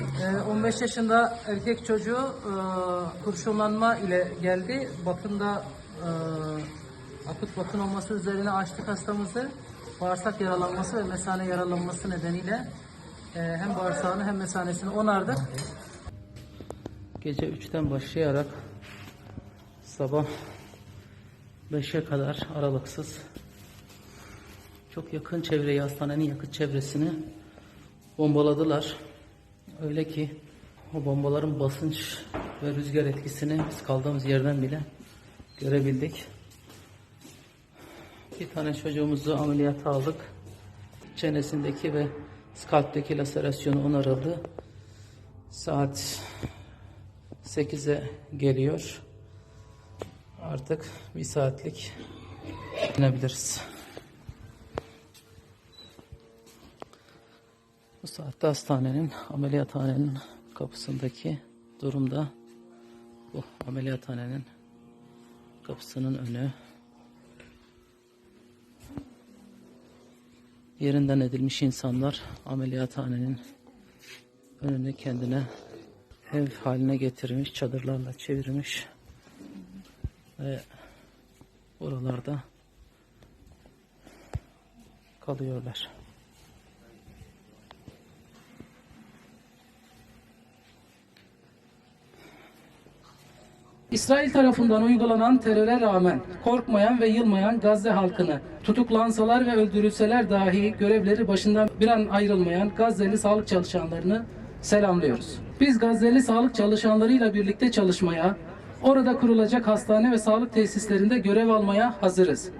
Ee, 15 yaşında erkek çocuğu e, kurşunlanma ile geldi. Bakımda e, akut bakım olması üzerine açtık hastamızı. Bağırsak yaralanması ve mesane yaralanması nedeniyle e, hem bağırsağını hem mesanesini onardık. Gece 3'ten başlayarak sabah 5'e kadar aralıksız çok yakın çevreyi, hastanenin yakın çevresini bombaladılar. Öyle ki o bombaların basınç ve rüzgar etkisini biz kaldığımız yerden bile görebildik. Bir tane çocuğumuzu ameliyata aldık. Çenesindeki ve skalpteki laserasyonu onarıldı. Saat 8'e geliyor. Artık bir saatlik inebiliriz. Saatte hastanenin, ameliyathanenin kapısındaki durumda bu ameliyathanenin kapısının önü yerinden edilmiş insanlar ameliyathanenin önünü kendine ev haline getirmiş, çadırlarla çevirmiş ve buralarda kalıyorlar. İsrail tarafından uygulanan teröre rağmen korkmayan ve yılmayan Gazze halkını, tutuklansalar ve öldürülseler dahi görevleri başından bir an ayrılmayan Gazze'li sağlık çalışanlarını selamlıyoruz. Biz Gazze'li sağlık çalışanlarıyla birlikte çalışmaya, orada kurulacak hastane ve sağlık tesislerinde görev almaya hazırız.